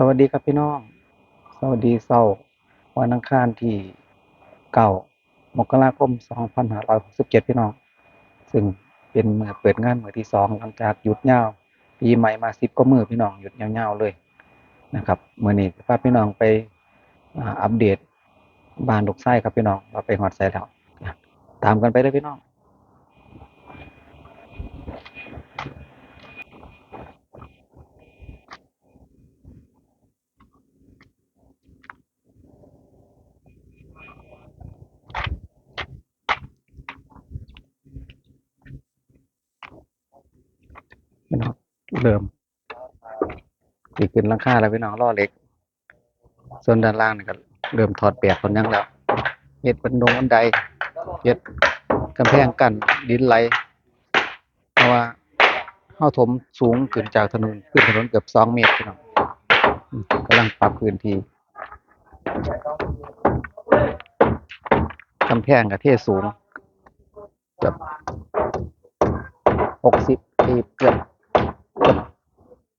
สวัสดีครับพี่น้อง สวัสดีเสาร์วันอังคารที่เก้ามกราคม2567 พี่น้อง ซึ่งเป็นมือเปิดงานมือที่สองหลังจากหยุดยาวปีใหม่มาสิบก็มือพี่น้องหยุดยาวๆเลยนะครับเมื่อนี้พาพี่น้องไปอัปเดตบ้านลูกไส้ครับพี่น้องเราไปหอดใส่แล้วตามกันไปเลยพี่น้อง พี่น้อง เริ่มตีขึ้นหลังคาแล้วพี่น้องล่อเหล็ก ส่วนด้านล่างนี่ก็เริ่มถอดแบบคนยังแล้วเฮ็ดบันดงบันไดเฮ็ดกำแพงกันดินไหล เพราะว่าเฮาถมสูงขึ้นจากถนนขึ้นถนนเกือบสองเมตรพี่น้องกำลังปรับพื้นที่กำแพงกับเทสูงเกือบหกสิบเกือบ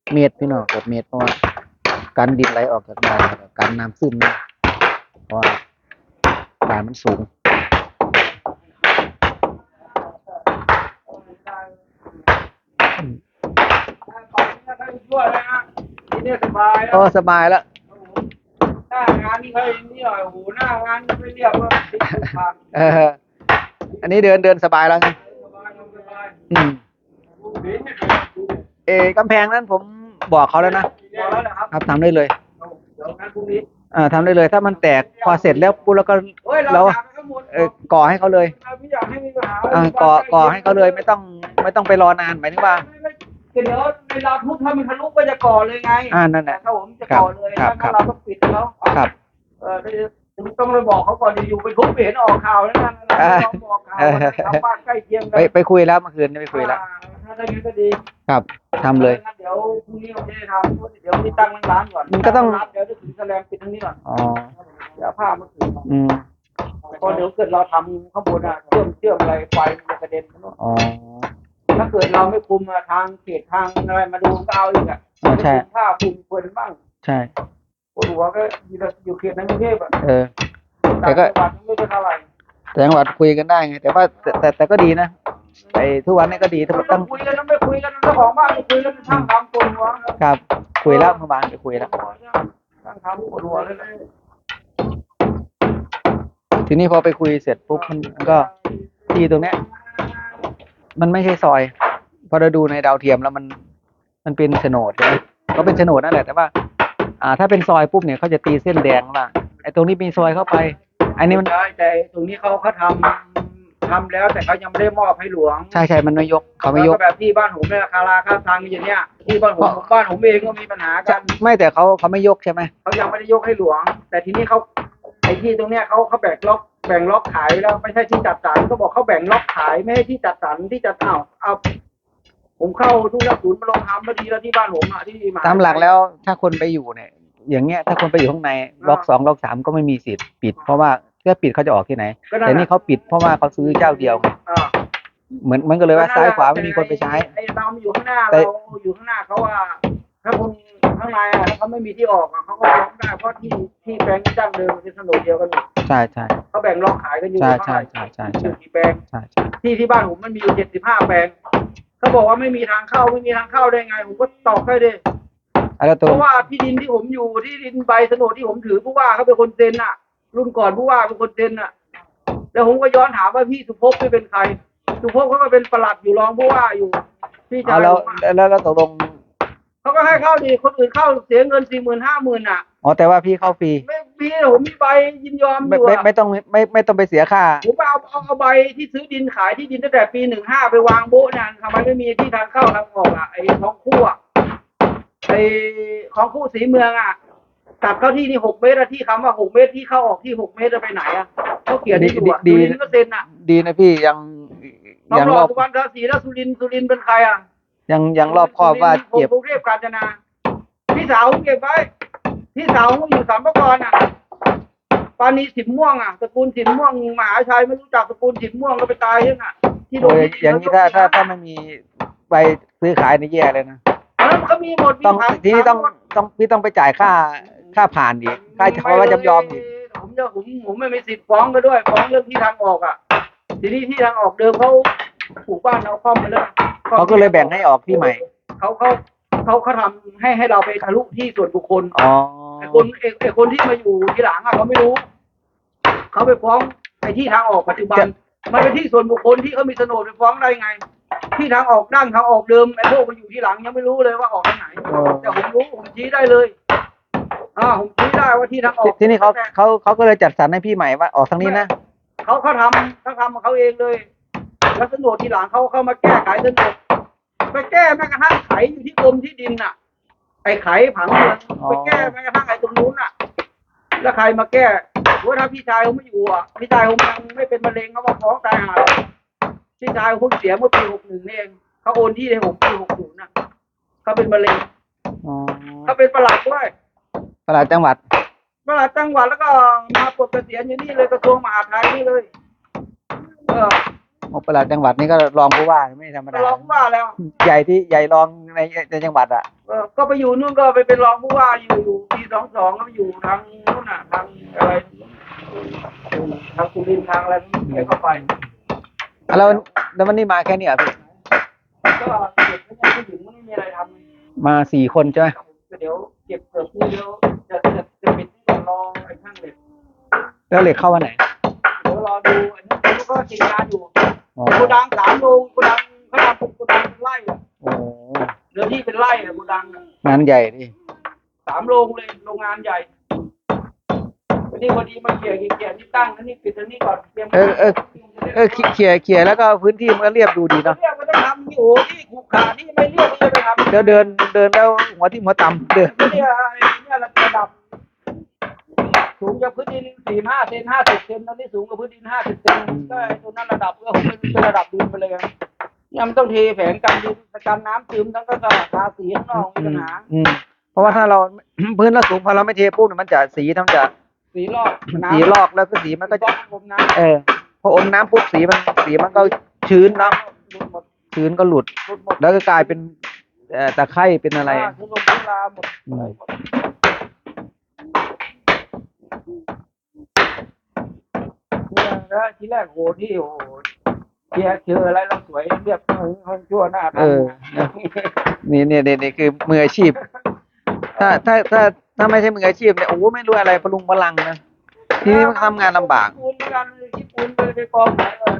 เกือบเมตรพี่น้องเกือบเมตรเพราะว่าการดินไหลออกจากบ้านแล้วก็การน้ำซึมนะเพราะว่าบ้านมันสูงช่วยนะฮะทีนี้สบายเออสบายแล้วหน้างานนี่เขานี่หน่อยโอ้โหหน้างานไม่เรียบว่าติดขัดเอออันนี้เดินเดินสบายแล้วไงสบายสบายอืมเห็นไหมเออกำแพงนั้นผม บอกเขาแล้วนะพอแล้วนะครับครับทำได้เลย เดี๋ยวงานพรุ่งนี้อ่าทำได้เลย ถ้ามันแตกพอเสร็จแล้วปุ๊บแล้วก็เฮ้ยเราแล้วอยากให้เขาหมดเออก่อให้เขาเลยเราไม่อยากให้มีปัญหาอ่าก่อก่อให้เขาเลยไม่ต้องไม่ต้องไปรอนานหมายถึงว่าเดี๋ยวเวลาทุบถ้ามันทะลุก็จะก่อเลยไงอ่านั่นแหละ ถ้าผมจะก่อเลยครับครัถ้าบ เราต้องปิดแล้วครับ เออผม ต้องไปบอกเขาก่อนอยู่ไปทุบเห็นออกข่าวแล้วนะต้องบอกข่าวชาวบ้านใกล้เคียงกัไปไปคุยแล้วเมื่อคืนนี้ไปคุยแล้วถ้าได้เงินก็ดีครับทำเลยเดี๋ยวพรุ่งนี้ผมจะได้ทำเดี๋ยวนี่ตั้งร้านก่อนมันก็ต้องร้านเดี๋ยวจะถึงแสลมปิดทั้งนี้ก่อนอ๋อเดี๋ยวผ้ามาถึงอืมพอเดี๋ยวเกิดเราทำข้างบนอะเชื่อมเชื่อมอะไรไฟมันจะกระเด็นข้างนอกอ๋อถ้าเกิดเราไม่คุมอะทางเขตทางอะไรมาดูก็เอาอีกอะอ๋อใช่คุมผ้าคุมเปิดบ้างใช่ป วดหัวก็อยู่แต่อยู่เขตในกรุงเทพอะเออ แต่ต่างก็จังหวัดไม่ได้เท่าไหร่แต่จังหวัดคุยกันได้ไง แต่ว่าแต่แต่แต่ก็ดีนะไอ้ทุกวันนี้ก็ดีถ้าไม่ต้ตั้องงคุยกันนะไม่คุยกันเจ้าของบ้านไม่คุยกันช่างทำปวดหัวครับ คุยแล้วเมื่อวานไปคุยแล้วช่างทำปวดหัวเลยนะทีนี้พอไปคุยเสร็จปุ๊บมันก็ที่ตรงเนี้ย มันไม่ใช่ซอย พอเราดูในดาวเทียมแล้วมัน มันเป็นโฉนดใช่ไหมก็เป็นโฉนดนั่นแหละแต่ว่า อ่า ถ้าเป็นซอยปุ๊บเนี่ยเขาจะตีเส้นแดงว่าไอ้ตรงนี้มีซอยเข้าไป อันนี้มันใช่แต่ตรงนี้เขาเขาทำทำแล้วแต่เขายังไม่ได้มอบให้หลวงใช่ใช่มันไม่ยกเขาไม่ยก แล้วแบบที่บ้านผมเนี่ยคาราค่าทางอย่างเนี้ยที่บ้านผมบ้านผมเองก็มีปัญหากันไม่แต่เขาเขาไม่ยกใช่ไหมเขายังไม่ได้ยกให้หลวง แต่ทีนี้เขาไอ้ที่ตรงเนี้ยเขาเขาแบ่งล็อกแบ่งล็อกขายแล้วไม่ใช่ที่จัดสรรเขาบอกเขาแบ่งล็อกขายไม่ให้ที่จัดสรรที่จัดเอาเอา ผมเข้าทุกศูนย์มาลงทำพอดีแล้วที่บ้านผมอะที่มหาตามหลักแล้วถ้าคนไปอยู่เนี่ย อย่างเงี้ยถ้าคนไปอยู่ข้างในล็อกสองล็อกสามก็ไม่มีสิทธิ์ปิด เพราะว่าถ้าปิดเขาจะออกที่ไหน ก็นั่แต่นนี่แหละเขาปิดเพราะว่าเขาซื้อเจ้าเดียวไงอ่า เหมือนเหมือนกันเลยว่าซ้ายขวาไม่มีคนไปใช้ ไอ้เราอยู่ข้างหน้าแต่ เราอยู่ข้างหน้าเขาว่าถ้าคนข้างในอะถ้าเขาไม่มีที่ออกอะเขาก็ร้องได้เพราะที่ที่แปลงจ้างเดิมเป็นถนนเดียวกันหมดใช่ใช่ เขาแบ่งล็อกขายกันอยู่ใช่เท่าไหร่ใช่ใช่ใช่อยู่กี่แปลงใช่ใช่ที่ที่บ้านผมมันมีอยู่เจ็ดสิบห้าแปลง เขาบอกว่าไม่มีทางเข้าไม่มีทางเข้าได้ไง ผมก็ตอบให้เลยอะแล้วตัเพวราะว่าที่ดินที่ผมอยู่ที่ดินใบโฉนดที่ผมถือผู้ว่าเขาเป็นคนเซ็นน่ะ รุ่นก่อนผู้ว่าเป็นคนเซ็นน่ะ แล้วผมก็ย้อนถามว่าพี่สุภพไม่เป็นใคร สุภพเขาก็เป็นประหลัดอยู่รองผู้ว่าอยู่พี่ชาเอายแล้วผมอะแล้วแล้วตกลงเขาก็ให้เข้าดีคนอื่นเข้าเสียเงินสี่หมื่นห้าหมื่นอะ อ๋อแต่ว่าพี่เข้าฟรี ไม่ พี่ผมมีใบยินยอมอไม่ยู่ไม่อะไม่ต้องไม่ไม่ต้องไปเสียค่า ผมไปเอาเอาเอาใบที่ซื้อดินขายที่ดินตั้งแต่ปีหนึ่งห้าไปวางโบ๊ะเนี่ยทำไมไม่มีที่ทางเข้าทางออกอะไอ้ของคู่อะไอ้ของคู่สีเมืองอะตัดเข้าที่นี่หกเมตรอะที่คำว่าหกเมตรที่เข้าออกที่หกเมตรจะไปไหนอะเขาเขียนที่อยู่อะดี สุดีรินทร์ก็เซ็นอะดีนะพี่ยังน้องยังรรออบสุวรรณราศีแล้วสุรินทร์สุรินทร์เป็นใครอะ ยังยังรอบครอบว่าเจ็บกรุงเทพกาญจนาพี่สาวผมเก็บไว้ พี่สาวผมอยู่สามปกรอะปานีสิมม่วงอะตระกูลสิมม่วงมหาชัยไม่รู้จักตระกูลสิมม่วงก็ไปตายยังอะ ที่โดโอ้นยอย่างนี้ถ้าถ้าถ้าไม่มีใบซื้อขายนี่แย่เลยนะอันนั้นเขามีหมดมีต้องถามทีนี้ต้องถามหมดต้องพี่ต้องไปจ่ายค่าค่าผ่านอีกค่าเพราะว่าจำยอมอีกผมจะผมผมไม่มีสิทธิ์ฟ้องก็ด้วยฟ้องเรื่องที่ทางออกอะ ทีนี้ที่ทางออกเดิมเขาปลูกบ้านเอาคอมไปแล้วเขาก็เลยแบ่งให้ออกที่ใหม่ เขาเขา เขาเขาทำให้ให้เราไปทะลุที่ส่วนบุคคลอ๋อไอ้คนไอ้ไอ้คนที่มาอยู่ทีหลังอะเขาไม่รู้ เขาไปฟ้องไอ้ที่ทางออกปัจจุบัน มันเป็นที่ส่วนบุคคลที่เขามีโฉนดไปฟ้องได้ไง ที่ทางออกด้านทางออกเดิมไอ้พวกมาอยู่ที่หลังยังไม่รู้เลยว่าออกทางไหนแต่ผมรู้ผมชี้ได้เลยอ่าผมชี้ได้ว่าที่ทางออที่กที่นี่เขาเขาเขาก็เลยจัดสรรให้พี่ใหม่ว่าออกทางนี้นะ เขาเขาทำเขาทำของเขาเองเลย แล้วโฉนดทีหลังเขาเข้ามาแก้ไขโฉนด ไปแก้แม้กระทั่งไขอยู่ที่กรมที่ดินน่ะไอ้ไขผังเมืองอ๋อไปแก้แม้กระทั่งไอ้ตรงนู้นน่ะ แล้วใครมาแก้ว่าถ้าพี่ชายเขาไม่อยู่อะพี่ชายผมยังไม่เป็นมะเร็งเขามาฟ้องตายหาเลยพี่ชายผมเพิ่งเสียเมื่อปีหกหนึ่งนี่เองเขาโอนที่ให้ผมปีหกศูนย์น่ะเขาเป็นมะเร็งอ๋อเขาเป็นประหลัดด้วยตลาดจังหวัดประหลัดจังหวัดแล้วก็มาปลดเกษียณอยู่นี่เลยกระทรวงมหาดไทยนี่เลย เออ โอ้ตลาดจังหวัดนี่ก็รองผู้ว่าไม่ธรรมก็ดา รองผู้ว่าแล้วใหญ่ที่ใหญ่รองในในจังหวัดอะเออก็ไปอยู่นู่นก็ไปเป็นรองผู้ว่าอยู่อยู่ปีสองสองก็ไปอยู่ทางนู่นน่ะทางอะไรทางสุรินทร์ทางอะไรแกก็ไปแล้วแล้ววันนี้มาแค่นี้เหรอะพี่ก็เก็บไม่ยังไม่ถึงมันไม่มีอะไรทำมาสี่คนใช่ไหมเดี๋ยวเก็บเกือบนี่เดี๋ยวจะจะจะปิดที่รอไอ้ช่างเหล็กแล้วเหล็กเข้าวันไหนเดี๋ยว รอดูอันนี้ผมก็กินงานอยู่อ๋อโกดังสามโลโกดังเขาทำเป็นโกดังเป็นไร่อะโอ้เรือที่เป็นไร่อะโกดังอะงานใหญ่ดิสามโรงเลยโรงงานใหญ่วันนี้พอดีมาเกี่ยเกี่ยที่ตั้งอันนี้ปิดอันนี้ก่อนเตรียมเออเออเออเขี่ยเขี่ยแล้วก็พื้นที่มันก็เรียบดูดีเนาะเรียกมันต้องทำอยู่ที่ขูขาที่ไม่เรียกที่จะไปทำเดี๋ยวเดินเดินแล้วหัวที่มหัวต่ำเดิน เนี่ยไอ้เนี่ยระดับ สูงจากพื้นดินสี่ห้าเซนห้าสิบเซนตอนนี้สูงกว่าพื้นดินห้าสิบเซนก็ไอ้ตัวนั้นระดับก็ผมเป็นระดับดินไปเลยเนี่ยมันต้องเทแผงกันดินกันน้ำซึมทั้งก็ทาสีข้างนอกมีปัญหาอืมเพราะว่าถ้าเรา พื้นเราสูงพอเราไม่เทปุ๊บเนี่ยมันจะสีมันจะสีลอกสีลอกแล้วก็สีมันก็จะลอกน้ำเออพออมน้ำปุ๊บสีมันสีมันก็ชื้นเนาะหลุดหมดชื้นก็หลุด หลุดหมดแล้วก็กลายเป็นเอ่อตะไคร่เป็นอะไราทุลมทุลาหมด อืม หมดเนี่ยนะทีแรกโหที่โหเจอเจออะไรแล้วสวยเรียบคนชั่วหน้าเออนะนี่เนี่ยเนี่ยนี่คือมืออาชีพ ถ้าถ้าถ้าถ้าไม่ใช่มืออาชีพเนี่ยโอ้ไม่รู้อะไรพลุงพลังนะทีนี้มันทำงานลำบากปูนกันที่ปูนไปไปกองไหนเออ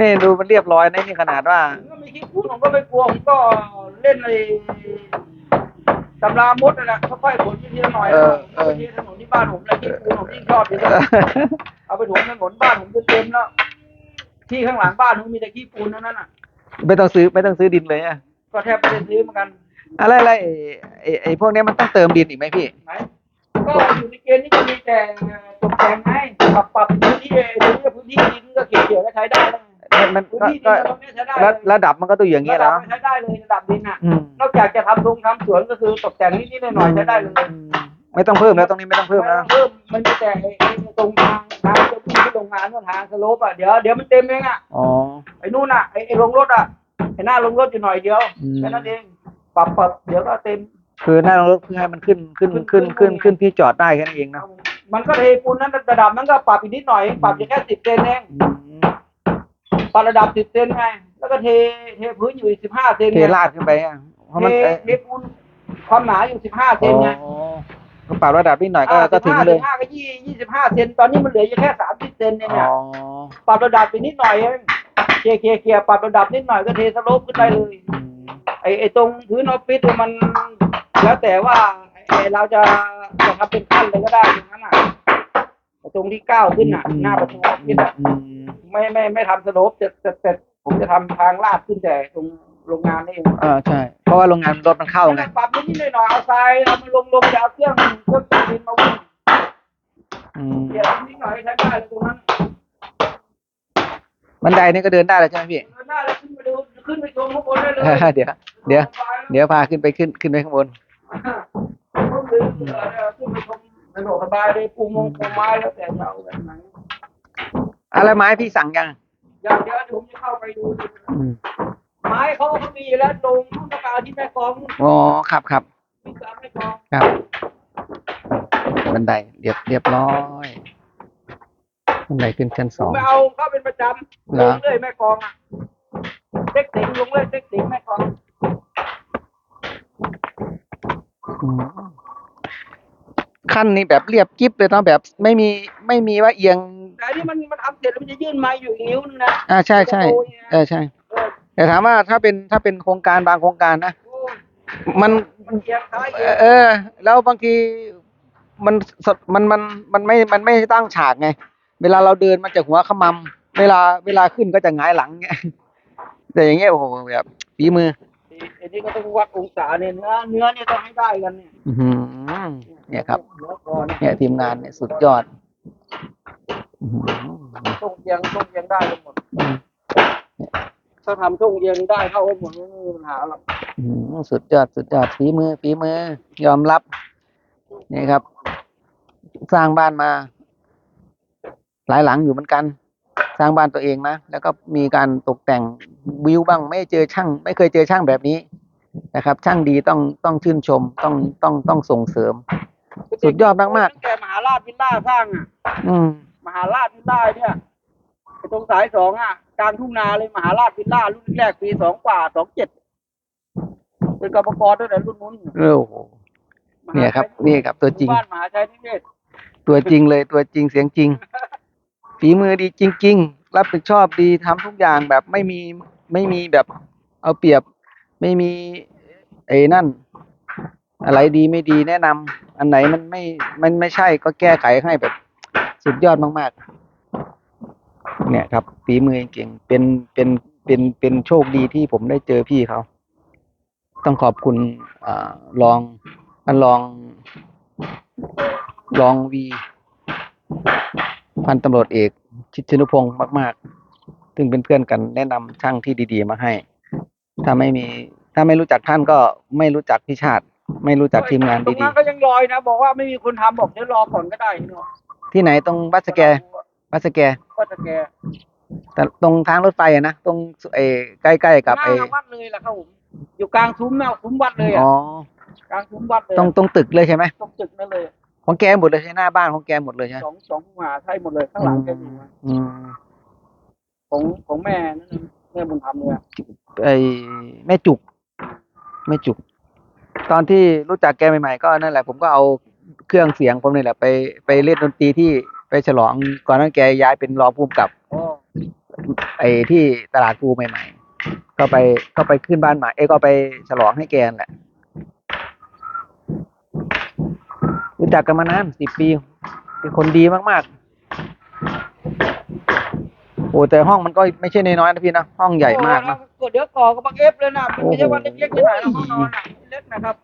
นี่ดูมันเรียบร้อยนะนี่ขนาดว่าผมก็ไม่คิดพูดผมก็ไม่กลัวผมก็เล่นใน ตำรามดนั่นแหละค่อยๆขนไปทีละหน่อยเออเอาไปที่ถนนที่บ้านผมเลยที่ปูนผมยิ่งชอบที่สุดเอาไปถมถนนบ้านผมจนเต็มแล้ว ที่ข้างหลังบ้านผมมีแต่ขี้ปูนเท่านั้นน่ะ ไม่ต้องซื้อไม่ต้องซื้อดินเลยอะก็แทบไม่ได้ซื้อเหมือนกันอะไรอะไรไอ้ไอ้ไอ้พวกเนี้ยมันต้องเติมดินอีกไหมพี่ ไหนก็อยู่ในเกณฑ์ที่จะมีแต่ตกแต่งให้ปรับปรับพื้นที่ตรงนี้พื้นที่ดินก็เกี่ยวๆก็ใช้ได้แล้ว มันมันพื้นก็ที่ดิก็นตรงนี้ใช้ได้ระระดับมันก็ต้องอย่างเงี้ยแล้ว ระดับใช้ได้เลยระดับดินอะ อืม นอกจากจะทำโรงทำสวนก็คือตกแต่งนิดๆหน่อยๆใช้ได้เลยอืมไม่ต้องเพิ่มแล้วตรงนี้ไม่ต้องเพิ่มแล้ว เพิ่มมันมีแต่ไอ้ไอ้ตรงทางทางจะวิ่งที่โรงงานว่าทางสโลปอะเดี๋ยวเดี๋ยวมันเต็มเองอะอ๋อ ไอ้นู่นอะไอ้ไอ้ลงรถอะไอ้หน้าลงรถอยู่หน่อยเดียวอืม แค่นั้นเองปรับปรับเดี๋ยวก็เต็ม คือหน้ารถเพื่อให้มันขึ้นขึ้นขึ้นขึ้นขึ้นที่จอดได้แค่นั้นเองนะมันก็เทปูนนั้นระดับนั้นก็ปรับอีกนิดหน่อย ปรับอยู่แค่สิบเซนเอง อืม ปรับระดับสิบเซนไง แล้วก็เทเทพื้นอยู่สิบห้าเซนเทไงลาดขึ้นไปอะเพราะเทมันเอ้ยเทปูนความหนาอยู่สิบห้าเซนไงอ๋อก็ปรับระดับนิดหน่อยก็อ่าก็ถึง15เลย15ก็ยี่ยี่สิบห้าเซนตอนนี้มันเหลืออยู่แค่สามสิบเซนเองอ๋เนี่ยอปรับระดับไปนิดหน่อยเองเคลียร์เคลียร์เคลียร์ปรับระดับนิดหน่อยก็เทสโลปขึ้นได้เลย อืมไอ้ไอ้ตรงพื้นออฟฟิศเนี่ยมันแล้วแต่ว่าไอ้เราจะจะทำเป็นขั้นเลยก็ได้ตรงนั้นอะไอ้ตรงที่ก้าวขึ้นอะ หน้าประตูออฟฟิศอะอืม ไม่ไม่ไม่ทำสโลปจะจะจะผมจะทำทางลาดขึ้นแต่ตรงโรงงานนี่เองอ่าใช่ เพราะว่าโรงงานรถมันเข้าไงปรับนิดๆหน่อยๆเอาทรายเอามาลงลงจะเอาเครื่องเครื่องตัดดินมาวิ่งอืมเดี๋ยวนิดหน่อยใช้ได้เลยตรงนั้นบันไดนี่ก็เดินได้แล้วใช่ไหมพี่ เดินหน้าแล้วขึ้นไปดูขึ้นไปชมข้างบนได้เลย เดี๋ยวเดี๋ยวเดี๋ยวพาขึ้นไปขึ้นขึ้นไปข้างบน ก็คือเออขึ้นไปชมสะดวกสบายเลยปูมงปูไม้แล้วแต่จะเอาแบบไหน อะไรไม้พี่สั่งยังอย่างเดียวผมจะเข้าไปดู อืมไม้เขาเขามีอยู่แล้วตรงนู่นตะกาวที่แม่กลองอ๋อครับครับมีตามไม่กองครับ บันไดเรียบเรียบร้อยบันไดขึ้นชั้นสผมองไปเอาเข้าเป็นประจำเหรลอ งเรื่อยแม่กองอะเต็กติ๋งลงเลยเต็กติ๋งแม่กองอืมขั้นนี้แบบเรียบกิ๊บเลยเนาะแบบไม่มีไม่มีว่าเอียง แต่อันนี้มันมันทำเสร็จแล้วมันจะยื่นไม้อยู่อีกนิ้วนึงนะอ่าใช่ใช่เออใช่ เออแต่ถามว่าถ้าเป็นถ้าเป็นโครงการบางโครงการนะ โอ้ยมัน มันเอียงซ้ายเอเอียองเออ แล้วบางทีมันสดมันมันมันไม่มันไม่ตั้งฉากไง เวลาเราเดินมันจะหัวขมำเวลาเวลาขึ้นก็จะหงายหลังเงี้ยแต่อย่างเงี้ยโอ้โหแบบฝีมืออันนี้ก็ต้องวัดองศาเนี่ยเนื้อเนื้อเนี่ยต้องให้ได้กันเนี่ยอื้อหือเนี่ยครับ เนื้อก่อนเนี่ยทีมงานเนี่ยสุดยอดอื้อหือ ช่วงเอียงช่วงเอียงได้กันหมด ถ้าทำช่วงเอียงได้เข้ากันหมดไม่มีปัญหาหรอกสุดยอดสุดยอดฝีมือฝีมือ ยอมรับ นี่ครับ สร้างบ้านมา หลายหลังอยู่เหมือนกัน สร้างบ้านตัวเองนะ แล้วก็มีการตกแต่งวิวบ้าง ไม่เจอช่าง ไม่เคยเจอช่างแบบนี้นะครับ ช่างดีต้องต้องชื่นชมต้องต้องต้องส่งเสริม สุดยอดมากๆตั้งแต่มหาราชวิลล่าสร้างอะ อืม มหาราชวิลล่าเนี่ยไอ้ตรงสายสองอะกลางทุ่งนาเลยมหาราชวิลล่ารุ่นแรกปีสองกว่าสองเจ็ดเป็นกรรมกรด้วยแต่รุ่นนู้นโอ้โหเนี่ยครับ นี่ครับ ตัวจริงบ้านมหาชัยนิเวศตัวจริงเลยตัวจริงเสียงจริง ฝีมือดีจริง ๆ รับผิดชอบดีทำทุกอย่างแบบไม่มีไม่มีแบบเอาเปรียบ ไม่มีไอ้นั่น อะไรดีไม่ดีแนะนำอันไหนมันไม่มันไม่ใช่ก็แก้ไขให้แบบ สุดยอดมากๆ เนี่ยครับฝีมือเก่งๆเป็นเป็นเป็นเป็นโชคดีที่ผมได้เจอพี่เขา ต้องขอบคุณอ่ารองท่านรองรองวีพันตำรวจเอก ชิดชนุพงศ์มาก ๆ ซึ่งเป็นเพื่อนกันแนะนำช่างที่ดี ๆ มาให้ ถ้าไม่มี ถ้าไม่รู้จักท่านก็ไม่รู้จักพี่ชาติ ไม่รู้จักทีมงานตรงดีนั้นก็ยังลอยนะ บอกว่าไม่มีคนทำบอกเดี๋ยวรอก่อนก็ได้เนาะ ที่ไหนตรงบัสแกบัสแกก็จะแกแต่ตรงทางรถไฟอะนะตรงเออใกล้ๆกับหไอน้าวัดเลยล่ะครับผมอยู่กลางซุ้มแนวซุ้มวัดเลยอ๋อะอกลางซุ้มวัดเลยตรงตรงตึกเลยใช่ไหมตรงตึกนั่นเลย ของแกหมดเลยใช่ไหมหน้าบ้านของแกหมดเลยใช่ไหมสองสองมหาชัยหมดเลยข้างหลังแกอยู่อะอืมของของแม่นั่นน่ะแม่บุญธรรมเนี่ยไอแม่จุกแม่จุก ตอนที่รู้จักแกใหม่ๆก็นั่นแหละ ผมก็เอา เครื่องเสียงผมนี่แหละ ไปไปเล่นดนตรีที่ไปฉลองก่อนนั้นแกย้ายเป็นรองผู้กำกับไอ้ที่ตลาดภูใหม่ ๆ ก็ไปก็ไปขึ้นบ้านใหม่เอ้ก็ไปฉลองให้แกนแหละ รู้จักกันมานานสิบปี เป็นคนดีมากๆ โอ้แต่ห้องมันก็ไม่ใช่น้อยๆนะพี่นะ ห้องใหญ่มากนะโอ้โหเดี๋ยวก่อกับบังเอฟเลยนะมันไม่ใช่ว่าเล็กๆที่ไหนนะห้องนอนอ่เล็กนะครับ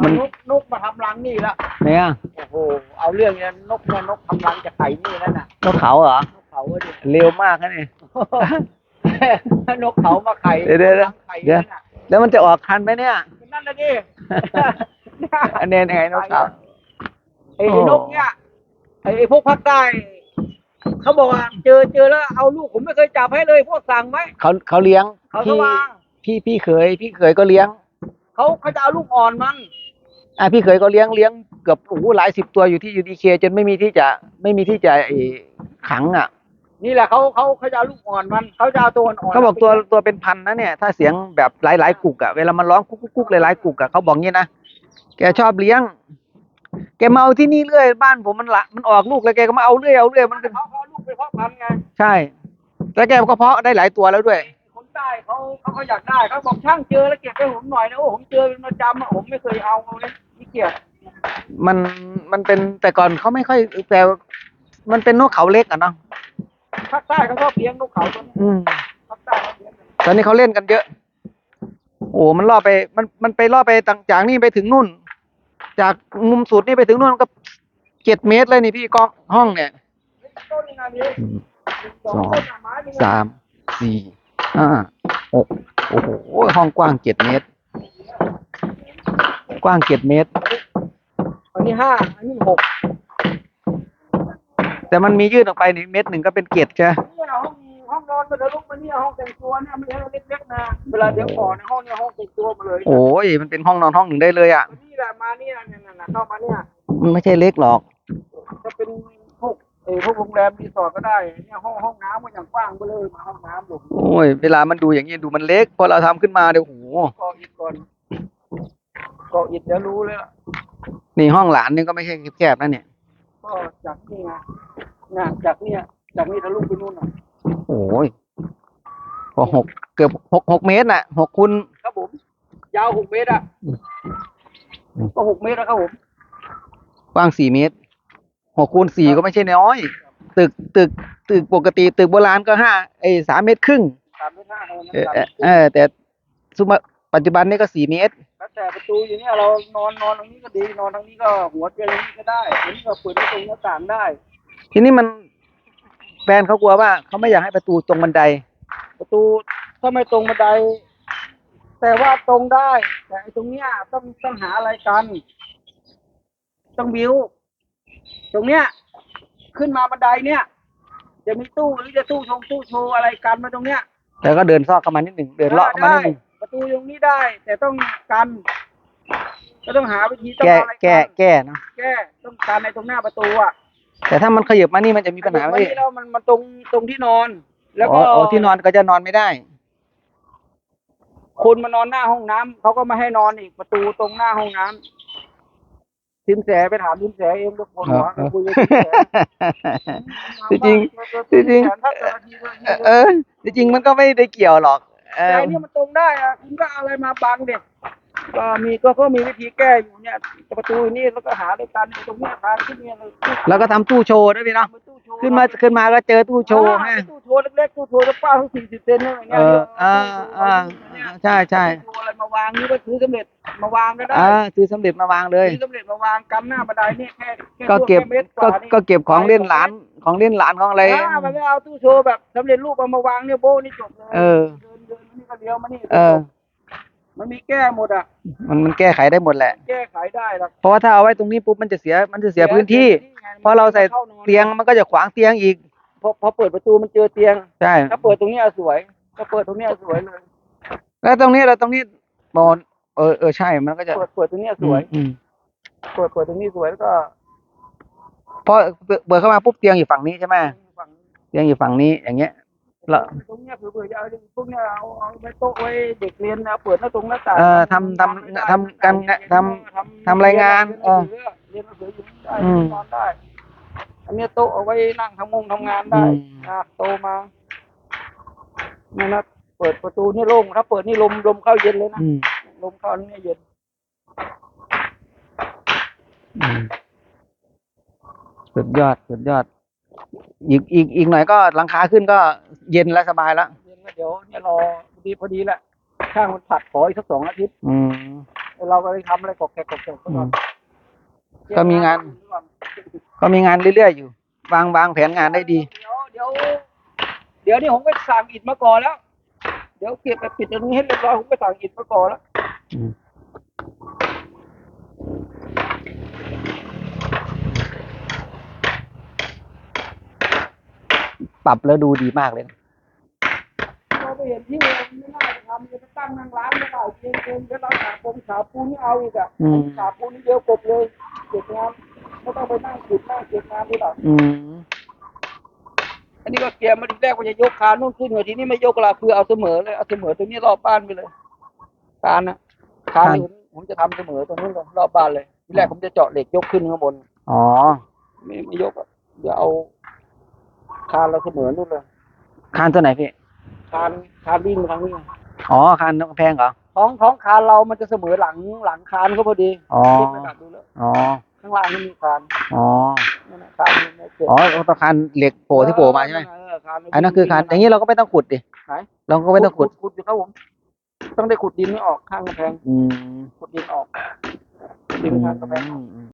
มัเอานน กนกมาทำรังนี่ละเนี่ยโอ้โหเอาเรื่องเนี้ยนกเนี่ยนกทำรังจากไข่นี่แล้วน่ะนกเขาเหรอนกเขาอะเนี่ยเร็วมากนะนี่นกเขามาไข่เดี๋ยวเดี๋ยวเดี๋ยว ไข่เดี๋ยวนั่นน่ะแล้วมันจะออกคันไหมเนี่ย นั่นนะดิ อันนี้ไงนกเขา ไอ้โอ้ นกเนี่ยไอ้ไอ้พวกภาคใต้เขาบอกว่าเจอเจอแล้วเอาลูกผมไม่เคยจับให้เลย พวกสั่งไหมเขาเขาเลี้ยงเขาสพี่ว่างพี่พี่เคยพี่เคยก็เลี้ยง เขาเขาจะเอาลูกอ่อนมัน อะพี่เคยก็เลี้ยงเลี้ยงเกือบโอ้โหหลายสิบตัวอยู่ที่ยูดีเคจนไม่มีที่จะไม่มีที่จะไอ้ขังอะนี่แหละเขาเขาเขาจะเอาลูกอ่อนมันเขาจะเอาตัวอ่อนๆเขาบอกตัวตัวเป็นพันนะเนี่ย ถ้าเสียงแบบหลายหลายๆกุกอะเวลามันร้องกุ๊กกุ๊กกุ๊กหลายหลายๆกุกอะเขาบอกงี้นะแกชอบเลี้ยง แกมาเอาที่นี่เรื่อยบ้านผมมันละมันออกลูกแล้วแกก็มาเอาเรื่อยเอาเรื่อยมันก็เขาเขาเอาลูกไปเพาะพันธุ์ไงใช่แล้วแกก็เพาะได้หลายตัวแล้วด้วยคน ใต้เขาเขาเขาอยากได้เขาบอกช่างเจอแล้วเก็บให้ผมหน่อยนะโอ้ผมเจอเป็นประจำอะผมไม่เคยเอาเลยนี่เกียจมันมันเป็นแต่ก่อนเขาไม่ค่อยแต่มันเป็นนกเขาเล็กอะเนาะภาคใต้เขาชอบเลี้ยงนกเขาตัวนี้อืม ภาคใต้เขาเลี้ยงกันตอนนี้เขาเล่นกันเยอะ โอ้มันล่อไป มัน มันไปล่อไปต่างจากนี่ไปถึงนู่น จากมุมสุดนี่ไปถึงนู่นก็เจ็ดเมตรเลยนี่พี่กองห้องเนี่ย ต้นยังไงนี่สองต้นอะไม้หนึ่งอะสาม สี่ ห้าหกโอ้โหห้องกว้างเจ็ดเมตร กว้างเจ็ดเมตร อันนี้ห้าอันนี้หกแต่มันมียื่นออกไปนี่เมตรหนึ่งก็เป็นเกตใช่ไหมเนี่ยห้องห้องนอนมาเดี๋ยวลุกมาเนี่ยห้องแต่งตัวเนี่ยไม่ใช่เล็กๆนะเวลาเดี๋ยวก่อนในห้องเนี่ยห้องแต่งตัวมาเลยโอ้ยมันเป็นห้องนอนห้องหนึ่งได้เลยอะนี่แหละอะมาเนี่ยเนี่ยน่ะเข้ามาเนี่ยมันไม่ใช่เล็กหรอกจะเป็น พวกเออพวกโรงแรมรีสอร์ทก็ได้เนี่ยห้องห้องน้ำก็อย่างกว้างไปเลยมาห้องน้ำหลบโอ้ย เวลามันดูอย่างนี้ดูมันเล็ก พอเราทำขึ้นมาเดี๋ยวโหก่ออิฐก่อนก่ออิฐเดี๋ยวรู้เลยล่ะนี่ห้องหลานนี่ก็ไม่ใช่แคบๆนะเนี่ยก็จากนี่ไงเนี่ยจากเนี่ยจากนี่ทะลุไปนู่นน่ะโอ้ยพอหกเกือบหกหกเมตรน่ะหกคูณครับผมยาวหกเมตรอะอืมก็หกเมตรแล้วครับผมกว้างสี่เมตร หกคูณสี่ก็ไม่ใช่น้อย ตึกตึกตึกปกติตึกโบราณก็ห้าไอ้สามเมตรครึ่งสามเมตรห้าเท่านั้นเออสามเอเมอตรเออแต่สุมาปัจจุบันนี่ก็สี่เมตรแล้วแต่ประตูอยู่เนี่ยเรานอนนอนตรงนี้ก็ดีนอนทางนี้ก็หัวเตียงตรงนี้ก็ได้อันนี้ก็เปิดประตูหน้าต่างได้ ทีนี้มันแฟนเขากลัวว่าเขาไม่อยากให้ประตูตรงบันได ประตูถ้าไม่ตรงบันได แต่ว่าตรงได้ แต่ไอ้ตรงเนี้ยต้องต้องหาอะไรกัน ต้องบิว ตรงเนี้ยขึ้นมาบันไดเนี่ย จะมีตู้หรือจะตู้ชงตู้โชว์อะไรกันมาตรงเนี้ยแต่ก็เดินซอกเข้ามานิดหนึ่งเดินเลาะเข้ามานิดหนึ่งประตูตรงนี้ได้ แต่ต้องกันก็ต้องหาวิธีต้องแก้เอาอะไรแก้กันแก้เนอะแก้ต้องการในตรงหน้าประตูอะแต่ถ้ามันขยับมานี่มันจะมีปัญหาไหมวันพี่นี้เรามันมันตรงตรงที่นอน แล้วอ๋ก็ออ๋อที่นอนก็จะนอนไม่ได้ คนมานอนหน้าห้องน้ำเขาก็ไม่ให้นอนอีกประตูตรงหน้าห้องน้ำ สินแสไปถามสินแสเองทุกคนหัวเออคุยกับสินแสจริงจริงจริงถ้าเกิดนาทีเดียวเออจริงๆมันก็ไม่ได้เกี่ยวหรอกเอแต่ออันนี่มันตรงได้อะคุณก็เอาอะไรมาบังเด็ก ก็มีก็ก็มีวิธีแก้อยู่เนี่ยประตูนี่แล้วก็หาด้วยกันตรงเนี้ยทางขึ้นเนี่ยเลยแล้วก็ทำตู้โชว์ด้วยพี่เนาะตู้โชว์ขึ้นมาขึ้นมาก็เจอตู้โชว์อ่าไงตู้โชว์เล็กๆตู้โชว์จะกว้างทั้งสี่สิบเซนเนี่ยเอออ่าอ่าใช่ใช่ตู้อะไรมาวางนี่ก็ซื้อสำเร็จมาวางก็ได้อ่าซื้อสำเร็จมาวางเลย ซื้อสำเร็จมาวางกันหน้าบันไดนี่แค่แค่ก็เก็บแค่มตรก็ว่านี่ก็เก็บของเล่นหลานของเล่นหลานของอะไรอ่ามันไม่เอาตู้โชว์แบบสำเร็จรูปเอามาวางเนี่ยโบ้นี่จบเลยเออ เดินเดินนี่ก็เลี้ยวมานี่เออ มันมีแก้หมดอะ มันมันแก้ไขได้หมดแหละ แก้ไขได้หรอกเพราะว่าถ้าเอาไว้ตรงนี้ปุ๊บมันจะเสียมันจะเสียพื้นที่พอเราใส่เตียงมันก็จะขวางเตียงอีก พอพอเปิดประตูมันเจอเตียง ใช่ ถ้าเปิดตรงเนี้ยสวย ถ้าเปิดตรงเนี้ยสวยเลย แล้วตรงนี้เราตรงนี้บอลเออเออใช่ มันก็จะ เปิดเปิดตรงเนี้ยสวย อืมเปิดเปิดตรงนี้สวยแล้วก็ พอเปิดเปิดเข้ามาปุ๊บเตียงอยู่ฝั่งนี้ใช่ไหมฝั่งเตียงอยู่ฝั่งนี้อย่างเงี้ยแล้วตรงเนี้ยเผื่อจะเอาพวกเนี้ยเอาเอาไว้โต๊ะไว้เด็กเรียนนะเปิดหน้าตรงหน้าต่างเออทำทำทำการทำทำรายงานเออเรียนหนังสืออยู่ได้นอนได้ อันนี้โต๊ะเอาไว้นั่งทำงงทำงานได้นะโตมานี่นะเปิดประตูนี่โล่งถ้าเปิดนี่ลมลมเข้าเย็นเลยนะลมเข้านี่เย็นอืมสุดยอดสุดยอด อีกอีกอีกหน่อยก็หลังคาขึ้นก็เย็นและสบายแล้วเย็นก็เดี๋ยวเนี่ยรอพอดีพอดีแหละช่างมันผัดขออีกสักสองอาทิตย์อืม เราก็เลยทำอะไรกอกแกกกอกแกกก็อืม ก็มีงาน ก็มีงานเรื่อยๆอยู่ วางวางแผนงานได้ดี เดี๋ยวเดี๋ยวเดี๋ยวนี่ผมไปสั่งอิฐมาก่อนแล้ว เดี๋ยวเก็บไปปิดตรงนี้ให้เรียบร้อยผมไปสั่งอิฐมาก่อนแล้วอืม ปรับแล้วดูดีมากเลยนะเราไปเห็นที่มันไม่น่าจะทำจะไปตั้งนั่งร้านไม่ได้เกินเกินแล้วเราขาปงขาปูนี่เอาอีกอะอืมขาปูนี่เดียวกบเลยเก็บงานไม่ต้องไปนั่งขุดนั่งเก็บงานด้วยหรอกอืมอันนี้ก็เกียร์มาทีแรกว่าจะยกคานนู่นขึ้นเหรอทีนี้ไม่ยกละคือเอาเสมอเลยเอาเสมอตรงนี้รอบบ้านไปเลยคานนะคานนี่ผมจะทำเสมอตรงนู้นเลยรอบบ้านเลยทีแรกผมจะเจาะเหล็กยกขึ้นข้างบนอ๋อไม่ไม่ยกอะเดี๋ยวเอา คานเราเสมอนู่นเลยคานตัวไหนพี่ คานคานวิ่งมาทางนี้ไงอ๋อคานกำแพงเหรอ ท้องท้องคานเรามันจะเสมอหลังหลังคานเขาพอดีอ๋อขึ้นไปดักดูแล้วอ๋อ ข้างล่างนี่มีคานอ๋อ นั่นน่ะคานนี่ไม่เกิดอ๋อตัวคานเหล็กโผล่ที่โผล่มาใช่ไหมเออคานอันนั้นคือคาน อย่างนี้เราก็ไม่ต้องขุดดิไหนเราก็ไม่ต้องขุด ขุดอยู่ครับผม ต้องได้ขุดดินนี่ออกข้างกำแพง อืมขุดดินออก ดินข้างกำแพงออกอืม